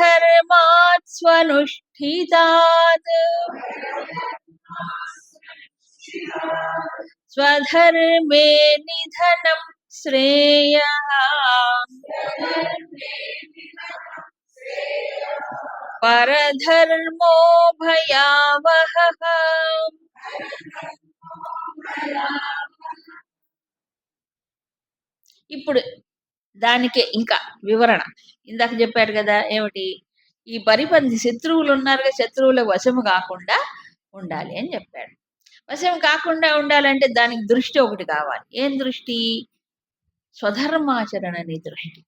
పరధర్మాత్ స్వనుష్ఠితాత్ స్వధర్మే నిధనం శ్రేయ పరధర్మో భయావహ ఇప్పుడు దానికి ఇంకా వివరణ. ఇందాక చెప్పారు కదా ఏమిటి? ఈ పరిపంది శత్రువులు ఉన్నారుగా శత్రువుల వశము కాకుండా ఉండాలి అని చెప్పాడు. వశం కాకుండా ఉండాలంటే దానికి దృష్టి ఒకటి కావాలి. ఏం దృష్టి? స్వధర్మాచరణ అనే దృష్టి.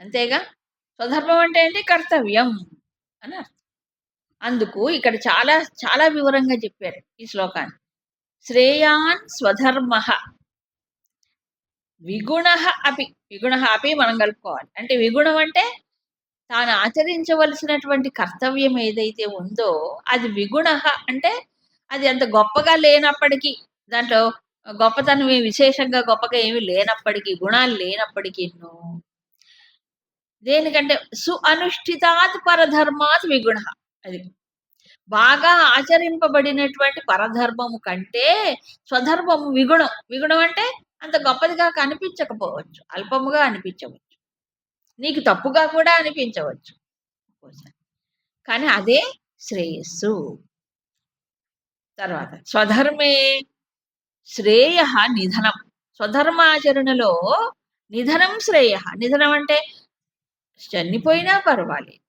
అంతేగా? స్వధర్మం అంటే ఏంటి? కర్తవ్యం అని అర్థం. అందుకు ఇక్కడ చాలా చాలా వివరంగా చెప్పారు ఈ శ్లోకాన్ని. శ్రేయాన్ స్వధర్మ విగుణ అపి విగుణ అపి మనం కలుపుకోవాలి. అంటే విగుణం అంటే తాను ఆచరించవలసినటువంటి కర్తవ్యం ఏదైతే ఉందో అది విగుణ అంటే అది అంత గొప్పగా లేనప్పటికీ దాంట్లో గొప్పతనం విశేషంగా గొప్పగా ఏమి లేనప్పటికీ గుణాలు లేనప్పటికీ దేనికంటే సు అనుష్ఠితాత్ పరధర్మాత్ విగుణ అది. బాగా ఆచరింపబడినటువంటి పరధర్మము కంటే స్వధర్మము విగుణం. విగుణం అంటే అంత గొప్పదిగా కనిపించకపోవచ్చు. అల్పముగా అనిపించవచ్చు. నీకు తప్పుగా కూడా అనిపించవచ్చు. కానీ అదే శ్రేయస్సు. తర్వాత స్వధర్మే శ్రేయ నిధనం. స్వధర్మాచరణలో నిధనం శ్రేయ. నిధనం అంటే చనిపోయినా పర్వాలేదు.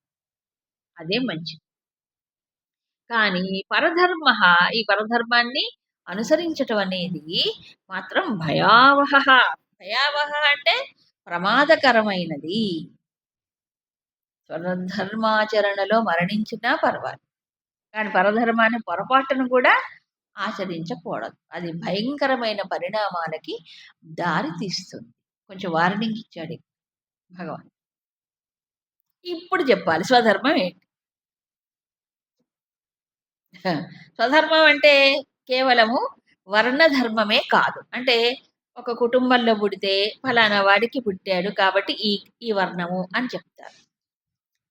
అదే మంచిది. కానీ పరధర్మ ఈ పరధర్మాన్ని అనుసరించటం అనేది మాత్రం భయావహ. భయావహ అంటే ప్రమాదకరమైనది. స్వధర్మాచరణలో మరణించినా పర్వాలి కానీ పరధర్మాన్ని పొరపాటును కూడా ఆచరించకూడదు. అది భయంకరమైన పరిణామాలకి దారి తీస్తుంది. కొంచెం వార్నింగ్ ఇచ్చాడు భగవాన్. ఇప్పుడు చెప్పాలి స్వధర్మం ఏంటి? స్వధర్మం అంటే కేవలము వర్ణధర్మమే కాదు. అంటే ఒక కుటుంబంలో పుడితే ఫలానా వాడికి పుట్టాడు కాబట్టి ఈ ఈ వర్ణము అని చెప్తారు.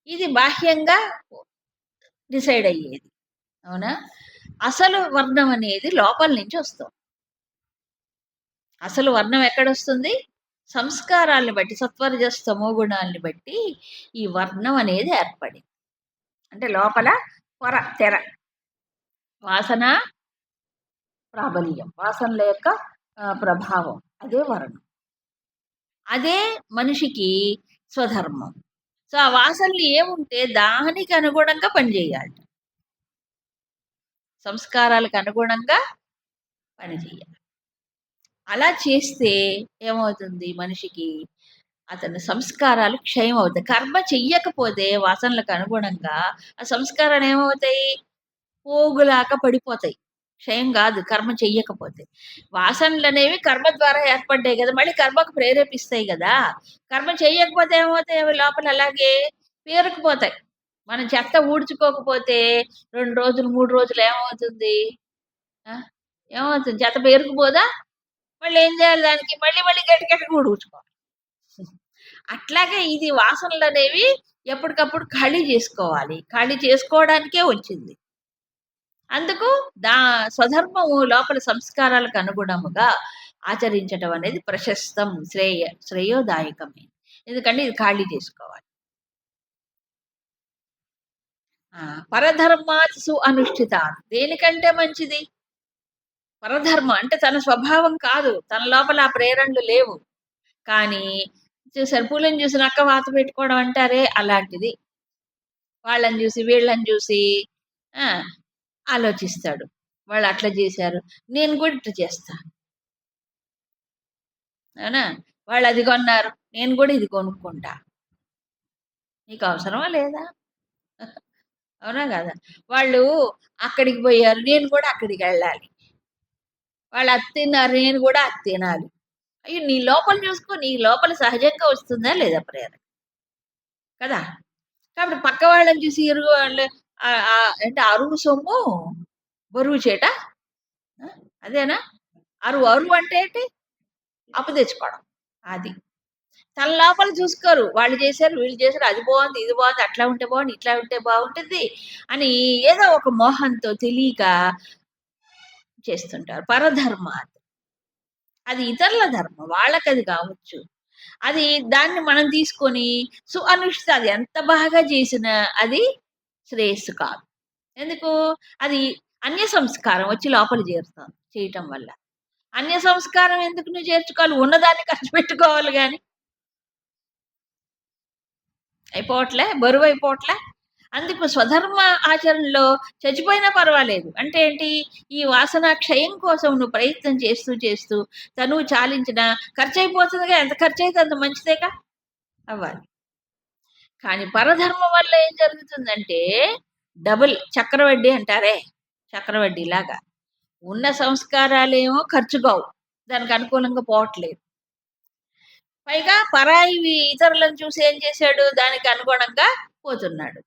ఇది బాహ్యంగా డిసైడ్ అయ్యేది. అవునా? అసలు వర్ణం అనేది లోపల నుంచి వస్తుంది. అసలు వర్ణం ఎక్కడొస్తుంది? సంస్కారాలను బట్టి సత్వరజస్తమో గుణాలని బట్టి ఈ వర్ణం అనేది ఏర్పడింది. అంటే లోపల పొర తెర వాసన ప్రాబల్యం వాసనల యొక్క ప్రభావం. అదే వర్ణం. అదే మనిషికి స్వధర్మం. సో ఆ వాసనలు ఏముంటే దానికి అనుగుణంగా పనిచేయాలి. సంస్కారాలకు అనుగుణంగా పనిచేయాలి. అలా చేస్తే ఏమవుతుంది మనిషికి? అతని సంస్కారాలు క్షయం అవుతాయి కర్మ చెయ్యకపోతే వాసనలకు అనుగుణంగా ఆ సంస్కారాలు ఏమవుతాయి? పోగులాక పడిపోతాయి. క్షయం కాదు కర్మ చెయ్యకపోతే. వాసనలు అనేవి కర్మ ద్వారా ఏర్పడ్డాయి కదా మళ్ళీ కర్మకు ప్రేరేపిస్తాయి కదా. కర్మ చెయ్యకపోతే ఏమవుతాయి? అవి లోపల అలాగే పేరుకుపోతాయి. మనం చెత్త ఊడ్చుకోకపోతే రెండు రోజులు మూడు రోజులు ఏమవుతుంది? ఏమవుతుంది? చెత్త పేరుకుపోదా? మళ్ళీ ఏం చేయాలి దానికి? మళ్ళీ మళ్ళీ గట్టిగట్టిగా ఊడ్చుకోవాలి. అట్లాగే ఇది వాసనలు అనేవి ఎప్పటికప్పుడు ఖాళీ చేసుకోవాలి. ఖాళీ చేసుకోవడానికే వచ్చింది. అందుకు దా స్వధర్మము లోపల సంస్కారాలకు అనుగుణముగా ఆచరించటం అనేది ప్రశస్తం శ్రేయ శ్రేయోదాయకమే. ఎందుకంటే ఇది ఖాళీ చేసుకోవాలి. ఆ, పరధర్మాసు అనుష్ఠిత దేనికంటే మంచిది? పరధర్మ అంటే తన స్వభావం కాదు. తన లోపల ఆ ప్రేరణలు లేవు. కానీ చూసారు పూలను చూసి నక్క వాత పెట్టుకోవడం అంటారే అలాంటిది. వాళ్ళని చూసి వీళ్ళని చూసి ఆ, ఆలోచిస్తాడు. వాళ్ళు అట్లా చేశారు. నేను కూడా ఇట్లా చేస్తా. అవునా? వాళ్ళు అది కొన్నారు. నేను కూడా ఇది కొనుక్కుంటా. నీకు అవసరమా లేదా? అవునా కదా? వాళ్ళు అక్కడికి పోయారు. నేను కూడా అక్కడికి వెళ్ళాలి. వాళ్ళు అది తిన్నారు. నేను కూడా అది తినాలి. అయ్యో నీ లోపల చూసుకో. నీ లోపల సహజంగా వస్తుందా లేదా ప్రేరణ? కదా? కాబట్టి పక్క వాళ్ళని చూసి ఇరుగు వాళ్ళు అంటే అరువు సొమ్ము? బరువు చేట? అదేనా? అరువు అరువు అంటే ఏంటి? అప్పు తెచ్చుకోవడం. అది. తన లోపల చూసుకోరు. వాళ్ళు చేశారు వీళ్ళు చేశారు అది బాగుంది ఇది బాగుంది అట్లా ఉంటే బాగుంది ఇట్లా ఉంటే బాగుంటుంది అని ఏదో ఒక మోహంతో తెలియక చేస్తుంటారు. పరధర్మ అది. అది ఇతరుల ధర్మం వాళ్ళకి అది కావచ్చు. అది దాన్ని మనం తీసుకొని సు అనుష్ఠిత అది ఎంత బాగా చేసినా అది శ్రేయస్సు కాదు. ఎందుకు? అది అన్య సంస్కారం వచ్చి లోపల చేరుతాం చేయటం వల్ల. అన్య సంస్కారం ఎందుకు నువ్వు చేర్చుకోవాలి? ఉన్నదాన్ని ఖర్చు పెట్టుకోవాలి కానీ అయిపోవట్లే? బరువు అయిపోవట్లే? అందుకు స్వధర్మ ఆచరణలో చచ్చిపోయినా పర్వాలేదు. అంటే ఏంటి? ఈ వాసన క్షయం కోసం నువ్వు ప్రయత్నం చేస్తూ చేస్తూ తను చాలించిన ఖర్చు అయిపోతుందిగా? ఎంత ఖర్చు అయితే అంత మంచిదేగా? అవ్వాలి. కానీ పరధర్మం వల్ల ఏం జరుగుతుందంటే డబుల్ చక్రవడ్డీ అంటారే చక్రవడ్డీ లాగా ఉన్న సంస్కారాలేమో ఖర్చు కావు దానికి అనుకూలంగా పోవట్లేదు. పైగా పరాయి ఇతరులను చూసి ఏం చేశాడు దానికి అనుగుణంగా పోతున్నాడు.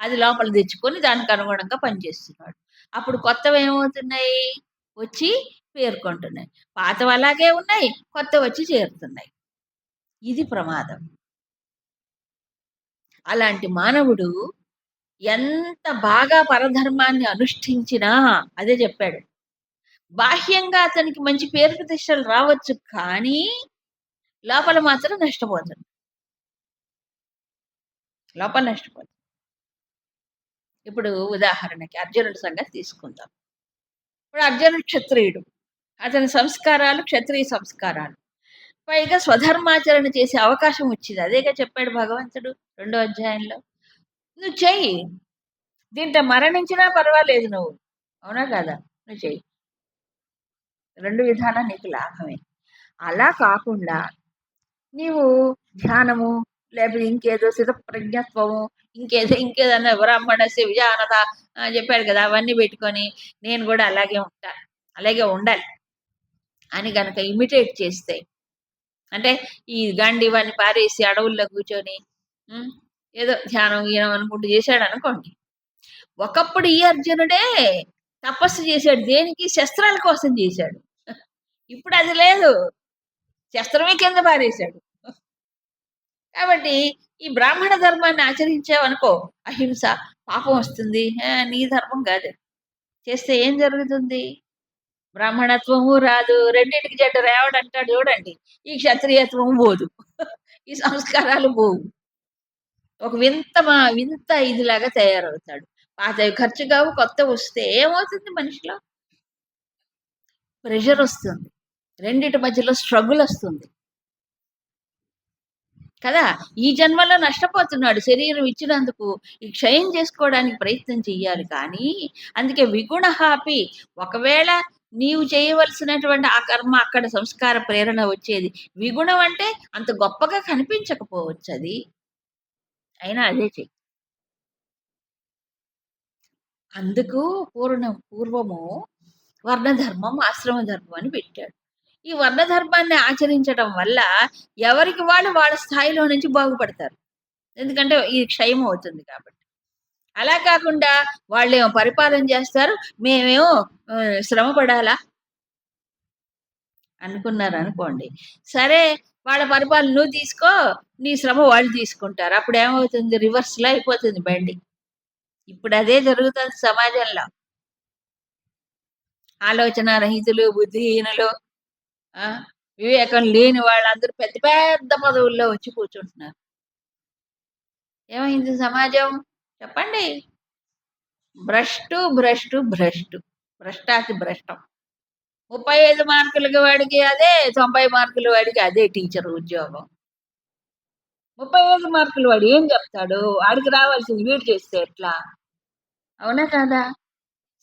అది లోపల తెచ్చుకొని దానికి అనుగుణంగా పనిచేస్తున్నాడు. అప్పుడు కొత్తవి ఏమవుతున్నాయి? వచ్చి పేర్కొంటున్నాయి. పాతవి అలాగే ఉన్నాయి కొత్త వచ్చి చేరుతున్నాయి. ఇది ప్రమాదం. అలాంటి మానవుడు ఎంత బాగా పరధర్మాన్ని అనుష్ఠించినా అదే చెప్పాడు. బాహ్యంగా అతనికి మంచి పేరు ప్రతిష్టలు రావచ్చు కానీ లోపల మాత్రం నష్టపోతుంది లోపల నష్టపోతుంది ఇప్పుడు ఉదాహరణకి అర్జునుడి సంగతి తీసుకుందాం. ఇప్పుడు అర్జునుడు క్షత్రియుడు. అతని సంస్కారాలు క్షత్రియ సంస్కారాలు. పైగా స్వధర్మాచరణ చేసే అవకాశం వచ్చింది. అదేగా చెప్పాడు భగవంతుడు రెండో అధ్యాయంలో. నువ్వు చెయ్యి. దీంట్లో మరణించినా పర్వాలేదు నువ్వు. అవునా కదా? నువ్వు చెయ్యి. రెండు విధాలా నీకు లాభమే. అలా కాకుండా నీవు ధ్యానము లేకపోతే ఇంకేదో సిద్ధ ప్రజ్ఞత్వము ఇంకేదో ఇంకేదన్నా బ్రాహ్మణ విజానత అని చెప్పాడు కదా అవన్నీ పెట్టుకొని నేను కూడా అలాగే ఉంటా అలాగే ఉండాలి అని గనక ఇమిటేట్ చేస్తే అంటే ఈ గండి ఇవన్నీ పారేసి అడవుల్లో కూర్చొని ఏదో ధ్యానం గీనం అనుకుంటూ చేశాడు అనుకోండి. ఒకప్పుడు ఈ అర్జునుడే తపస్సు చేశాడు దేనికి? శస్త్రాల కోసం చేశాడు. ఇప్పుడు అది లేదు. శస్త్రమే కింద పారేశాడు. కాబట్టి ఈ బ్రాహ్మణ ధర్మాన్ని ఆచరించావనుకో అహింస పాపం వస్తుంది. నీ ధర్మం కాదు. చేస్తే ఏం జరుగుతుంది? బ్రాహ్మణత్వము రాదు. రెండింటికి జడ్డు రేవడు అంటాడు చూడండి. ఈ క్షత్రియత్వము పోదు. ఈ సంస్కారాలు పోవు. ఒక వింత మా వింత ఇదిలాగా తయారవుతాడు. పాతవి ఖర్చు కావు కొత్త వస్తే ఏమవుతుంది మనిషిలో? ప్రెషర్ వస్తుంది. రెండిటి మధ్యలో స్ట్రగుల్ వస్తుంది. కదా? ఈ జన్మలో నష్టపోతున్నాడు. శరీరం ఇచ్చినందుకు ఈ క్షయం చేసుకోవడానికి ప్రయత్నం చెయ్యాలి కానీ అందుకే విగుణ హాపి. ఒకవేళ నీవు చేయవలసినటువంటి ఆ కర్మ అక్కడ సంస్కార ప్రేరణ వచ్చేది. విగుణం అంటే అంత గొప్పగా కనిపించకపోవచ్చు అది. అయినా అదే చెయ్యి అందుకు పూర్ణం పూర్వము వర్ణధర్మం ఆశ్రమ ధర్మం అని పెట్టాడు. ఈ వర్ణధర్మాన్ని ఆచరించడం వల్ల ఎవరికి వాళ్ళు వాళ్ళ స్థాయిలో నుంచి బాగుపడతారు. ఎందుకంటే ఇది క్షయం అవుతుంది కాబట్టి. అలా కాకుండా వాళ్ళేమో పరిపాలన చేస్తారు మేమేమో శ్రమ పడాలా అనుకున్నారు అనుకోండి సరే వాళ్ళ పరిపాలన నువ్వు తీసుకో నీ శ్రమ వాళ్ళు తీసుకుంటారు. అప్పుడు ఏమవుతుంది రివర్స్లో అయిపోతుంది బండి. ఇప్పుడు అదే జరుగుతుంది సమాజంలో. ఆలోచన రహితులు బుద్ధిహీనులు ఆ, వివేకం లేని వాళ్ళందరూ పెద్ద పెద్ద పదవుల్లో వచ్చి కూర్చుంటున్నారు. ఏమైంది సమాజం? చెప్పండి. భ్రష్టు భ్రష్టు భ్రష్టు. భ్రష్టాతి భ్రష్టం. ముప్పై ఐదు మార్కులకి వాడికి అదే తొంభై మార్కులు వాడికి అదే టీచర్ ఉద్యోగం. ముప్పై ఐదు మార్కులు వాడు ఏం చెప్తాడు? వాడికి రావాల్సింది వీడు చేస్తే ఎట్లా? అవునా కాదా?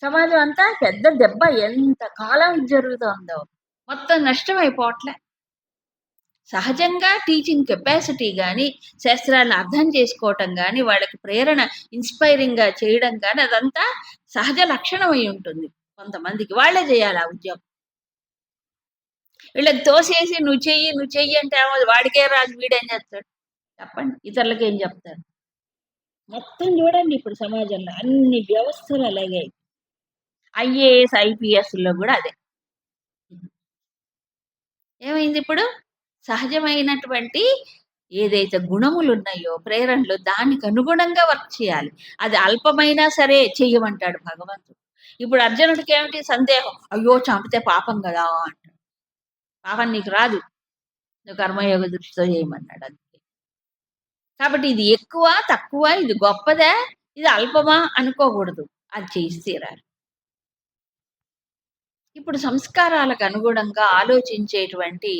సమాజం అంతా పెద్ద దెబ్బ ఎంత కాలం జరుగుతుందో. మొత్తం నష్టం అయిపోవట్లే. సహజంగా టీచింగ్ కెపాసిటీ కానీ శాస్త్రాలను అర్థం చేసుకోవటం కానీ వాళ్ళకి ప్రేరణ ఇన్స్పైరింగ్గా చేయడం కానీ అదంతా సహజ లక్షణం అయి ఉంటుంది. కొంతమందికి వాళ్ళే చేయాలి ఆ ఉద్యోగం. వీళ్ళకి తోసేసి నువ్వు చెయ్యి నువ్వు చెయ్యి అంటే ఏమో వాడికే రాజు వీడేం చేస్తాడు? చెప్పండి. ఇతరులకి ఏం చెప్తారు? మొత్తం చూడండి ఇప్పుడు సమాజంలో అన్ని వ్యవస్థలు అలాగే ఐఏఎస్ ఐపీఎస్లో కూడా అదే. ఏమైంది ఇప్పుడు? సహజమైనటువంటి ఏదైతే గుణములు ఉన్నాయో ప్రేరణలు దానికి అనుగుణంగా వర్క్ చేయాలి. అది అల్పమైనా సరే చెయ్యమంటాడు భగవంతుడు. ఇప్పుడు అర్జునుడికి ఏమిటి సందేహం? అయ్యో చంపితే పాపం కదా అంటాడు. పాపం నీకు రాదు. నువ్వు కర్మయోగ దృష్టితో చేయమన్నాడు అందుకే. కాబట్టి ఇది ఎక్కువ తక్కువ ఇది గొప్పదా? ఇది అల్పమా? అనుకోకూడదు. అది చేసి తీరాలి. ఇప్పుడు సంస్కారాలకు అనుగుణంగా ఆలోచించేటువంటి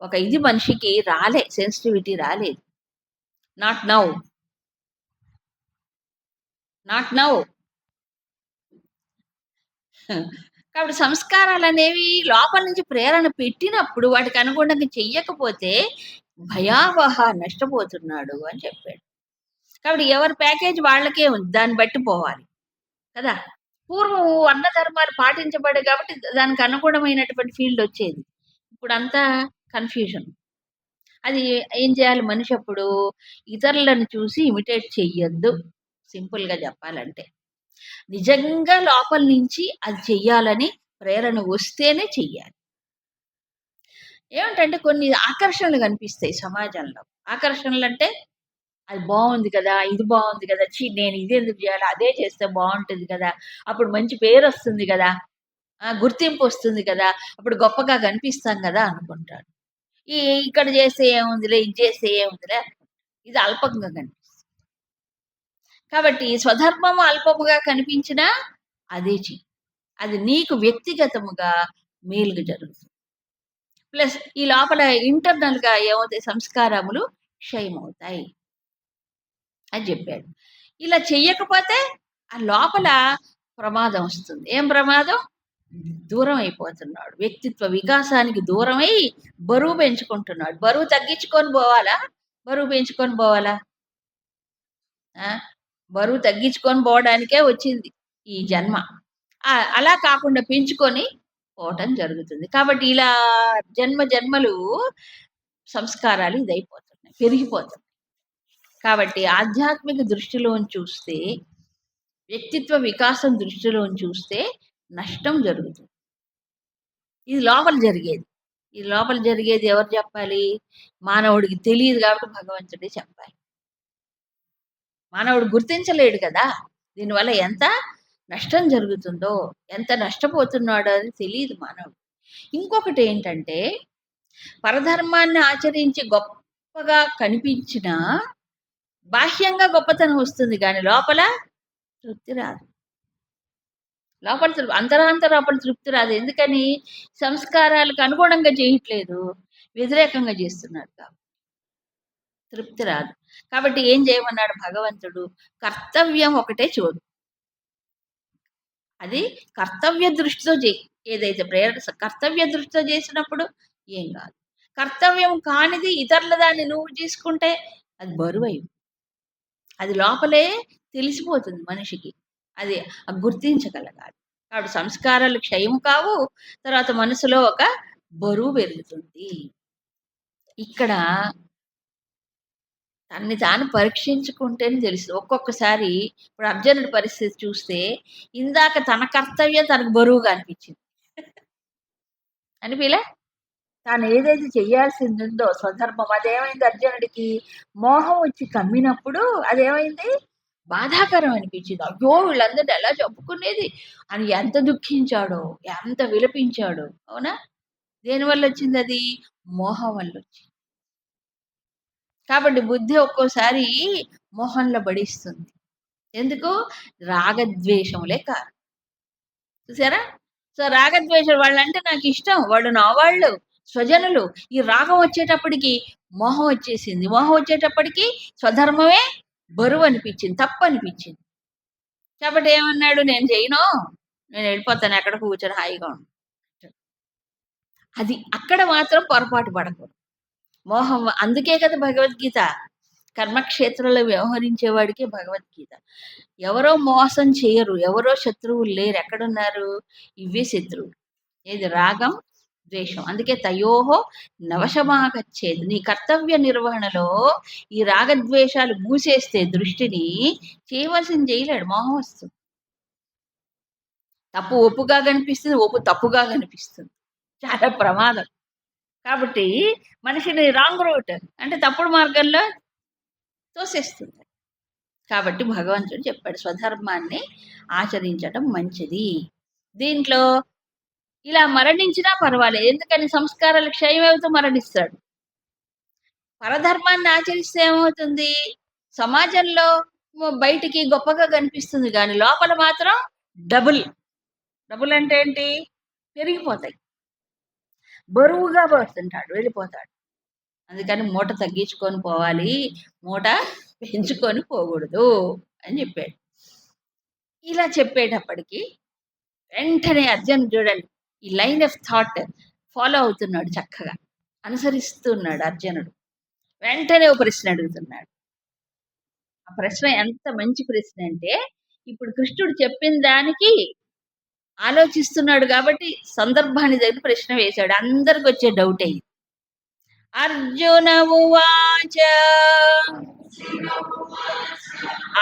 ఒక ఇది మనిషికి రాలే సెన్సిటివిటీ రాలేదు. నాట్ నౌ నాట్ నౌ కాబట్టి సంస్కారాలు అనేవి లోపల నుంచి ప్రేరణ పెట్టినప్పుడు వాటికి అనుగుణంగా చెయ్యకపోతే భయావహ నష్టపోతున్నాడు అని చెప్పాడు. కాబట్టి ఎవరి ప్యాకేజ్ వాళ్ళకే ఉంది దాన్ని బట్టి పోవాలి. కదా? పూర్వం వర్ణ ధర్మాలు పాటించబడే కాబట్టి దానికి అనుగుణమైనటువంటి ఫీల్డ్ వచ్చేది. ఇప్పుడు అంతా కన్ఫ్యూజన్. అది ఏం చేయాలి మనిషి అప్పుడు? ఇతరులను చూసి ఇమిటేట్ చెయ్యొద్దు. సింపుల్గా చెప్పాలంటే. నిజంగా లోపల నుంచి అది చెయ్యాలని ప్రేరణ వస్తేనే చెయ్యాలి. ఏమిటంటే కొన్ని ఆకర్షణలు కనిపిస్తాయి సమాజంలో. ఆకర్షణలు అంటే అది బాగుంది కదా ఇది బాగుంది కదా చీ నేను ఇది ఎందుకు చేయాలి అదే చేస్తే బాగుంటుంది కదా అప్పుడు మంచి పేరు వస్తుంది కదా గుర్తింపు వస్తుంది కదా అప్పుడు గొప్పగా కనిపిస్తాం కదా అనుకుంటాడు ఈ ఇక్కడ చేస్తే ఏముందిలే ఇది చేస్తే ఏముందిలే ఇది అల్పంగా కనిపిస్తుంది. కాబట్టి స్వధర్మము అల్పముగా కనిపించినా అదే చెయ్యి. అది నీకు వ్యక్తిగతముగా మేలుగా జరుగుతుంది. ప్లస్ ఈ లోపల ఇంటర్నల్గా ఏమవుతాయి? సంస్కారములు క్షయమవుతాయి అని చెప్పాడు. ఇలా చెయ్యకపోతే ఆ లోపల ప్రమాదం వస్తుంది. ఏం ప్రమాదం? దూరం అయిపోతున్నాడు వ్యక్తిత్వ వికాసానికి దూరమై బరువు పెంచుకుంటున్నాడు. బరువు తగ్గించుకొని పోవాలా? బరువు పెంచుకొని పోవాలా? ఆ? బరువు తగ్గించుకొని పోవడానికే వచ్చింది ఈ జన్మ. అలా కాకుండా పెంచుకొని పోవటం జరుగుతుంది. కాబట్టి ఇలా జన్మ జన్మలు సంస్కారాలు ఇదైపోతున్నాయి పెరిగిపోతున్నాయి. కాబట్టి ఆధ్యాత్మిక దృష్టిలో చూస్తే వ్యక్తిత్వ వికాసం దృష్టిలో చూస్తే నష్టం జరుగుతుంది. ఇది లోపల జరిగేది. ఈ లోపల జరిగేది ఎవరు చెప్పాలి? మానవుడికి తెలియదు కాబట్టి భగవంతుడే చెప్పాలి. మానవుడు గుర్తించలేడు కదా! దీనివల్ల ఎంత నష్టం జరుగుతుందో ఎంత నష్టపోతున్నాడో అని తెలియదు మానవుడు. ఇంకొకటి ఏంటంటే పరధర్మాన్ని ఆచరించి గొప్పగా కనిపించిన బాహ్యంగా గొప్పతనం వస్తుంది కానీ లోపల తృప్తి రాదు. లోపల తృప్తి అంతరాంత లోపల తృప్తి రాదు. ఎందుకని? సంస్కారాలకు అనుగుణంగా చేయట్లేదు. వ్యతిరేకంగా చేస్తున్నాడు కాబట్టి. తృప్తి రాదు. కాబట్టి ఏం చేయమన్నాడు భగవంతుడు? కర్తవ్యం ఒకటే చూడు. అది కర్తవ్య దృష్టితో చేయి ఏదైతే ప్రేరణ కర్తవ్య దృష్టితో చేసినప్పుడు ఏం కాదు. కర్తవ్యం కానిది ఇతరుల దాన్ని నువ్వు తీసుకుంటే అది బరువై అది లోపలే తెలిసిపోతుంది మనిషికి. అది గుర్తించగలగాలి. కాబట్టి సంస్కారాలు క్షయం కావు తర్వాత మనసులో ఒక బరువు పెరుగుతుంది. ఇక్కడ తన్ని తాను పరీక్షించుకుంటేనే తెలుసు ఒక్కొక్కసారి ఇప్పుడు అర్జునుడి పరిస్థితి చూస్తే ఇందాక తన కర్తవ్యం తనకు బరువుగా అనిపించింది. అనిపిలే? తాను ఏదైతే చేయాల్సింది ఉందో సందర్భం అదేమైంది అర్జునుడికి? మోహం వచ్చి కమ్మినప్పుడు అదేమైంది? బాధాకరం అనిపించింది. అయ్యో వీళ్ళందరూ ఎలా చెప్పుకునేది? అని ఎంత దుఃఖించాడో ఎంత విలపించాడో అవునా? దేనివల్ల వచ్చింది అది? మోహం వల్ల వచ్చింది. కాబట్టి బుద్ధి ఒక్కోసారి మోహంలో బడిస్తుంది ఎందుకు? రాగద్వేషములే కారణం. చూసారా? సో రాగద్వేషం వాళ్ళంటే నాకు ఇష్టం. వాళ్ళు నా వాళ్ళు స్వజనులు. ఈ రాగం వచ్చేటప్పటికి మోహం వచ్చేసింది. మోహం వచ్చేటప్పటికి స్వధర్మమే బరువు అనిపించింది తప్పు అనిపించింది. కాబట్టి ఏమన్నాడు నేను చేయను నేను వెళ్ళిపోతాను ఎక్కడ కూర్చొని హాయిగా ఉండు. అది అక్కడ మాత్రం పొరపాటు పడకూడదు. మోహం అందుకే కదా భగవద్గీత. కర్మక్షేత్రంలో వ్యవహరించేవాడికే భగవద్గీత. ఎవరో మోసం చేయరు ఎవరో శత్రువులు లేరు. ఎక్కడున్నారు? ఇవే శత్రువులు. ఏది రాగం ద్వేషం. అందుకే తయోహో నవశమాగచ్చేది నీ కర్తవ్య నిర్వహణలో ఈ రాగద్వేషాలు మూసేస్తే దృష్టిని చేయవలసింది చేయలేడు మోహం వస్తుంది తప్పు ఒప్పుగా కనిపిస్తుంది ఒప్పు తప్పుగా కనిపిస్తుంది. చాలా ప్రమాదం. కాబట్టి మనిషిని రాంగ్ రూట్ అంటే తప్పుడు మార్గంలో తోసేస్తుంది. కాబట్టి భగవంతుడు చెప్పాడు స్వధర్మాన్ని ఆచరించటం మంచిది. దీంట్లో ఇలా మరణించినా పర్వాలేదు. ఎందుకని? సంస్కారాలు క్షయమవుతూ మరణిస్తాడు. పరధర్మాన్ని ఆచరిస్తే ఏమవుతుంది? సమాజంలో బయటికి గొప్పగా కనిపిస్తుంది కానీ లోపల మాత్రం డబుల్. డబుల్ అంటే ఏంటి? పెరిగిపోతాయి. బరువుగా పోతుంటాడు వెళ్ళిపోతాడు. అందుకని మూట తగ్గించుకొని పోవాలి. మూట పెంచుకొని పోకూడదు అని చెప్పాడు. ఇలా చెప్పేటప్పటికి వెంటనే అర్జున్ చూడండి. ఈ లైన్ ఆఫ్ థాట్ ఫాలో అవుతున్నాడు చక్కగా. అనుసరిస్తున్నాడు అర్జునుడు. వెంటనే ఒక ప్రశ్న అడుగుతున్నాడు. ఆ ప్రశ్న ఎంత మంచి ప్రశ్న అంటే ఇప్పుడు కృష్ణుడు చెప్పిన దానికి ఆలోచిస్తున్నాడు కాబట్టి సందర్భాన్ని తగిన ప్రశ్న వేశాడు. అందరికి వచ్చే డౌట్ అయింది అర్జున ఉవాచ.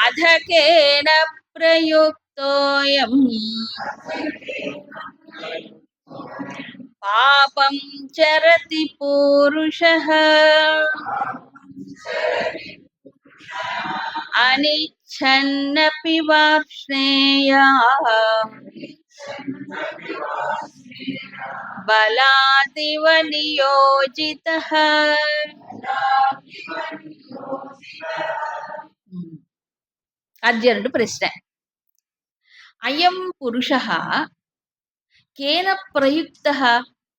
అధకేన ప్రయుక్తోయం. పాపం చరతి పూరుష. అనిచ్ఛన్నపి వార్ష్ణేయా బలాదివ నియోజిత అర్జునుడు ప్రశ్న. అయం పురుష కేన ప్రయుక్త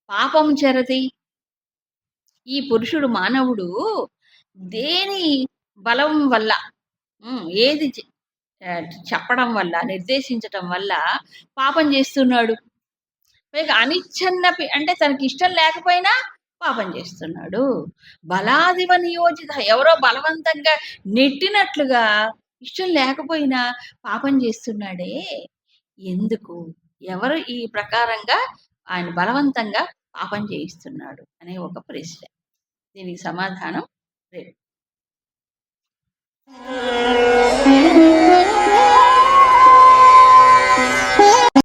పాపం చరతి ఈ పురుషుడు మానవుడు దేని బలం వల్ల ఏది చెప్పడం వల్ల నిర్దేశించటం వల్ల పాపం చేస్తున్నాడు? పైగా అనిచ్ఛన్న అంటే తనకి ఇష్టం లేకపోయినా పాపం చేస్తున్నాడు. బలాదివ నియోజిత ఎవరో బలవంతంగా నెట్టినట్లుగా ఇష్టం లేకపోయినా పాపం చేస్తున్నాడే. ఎందుకు? ఎవరు ఈ ప్రకారంగా ఆయన బలవంతంగా పాపం చేయిస్తున్నాడు అనే ఒక ప్రశ్న. దీనికి సమాధానం రేపు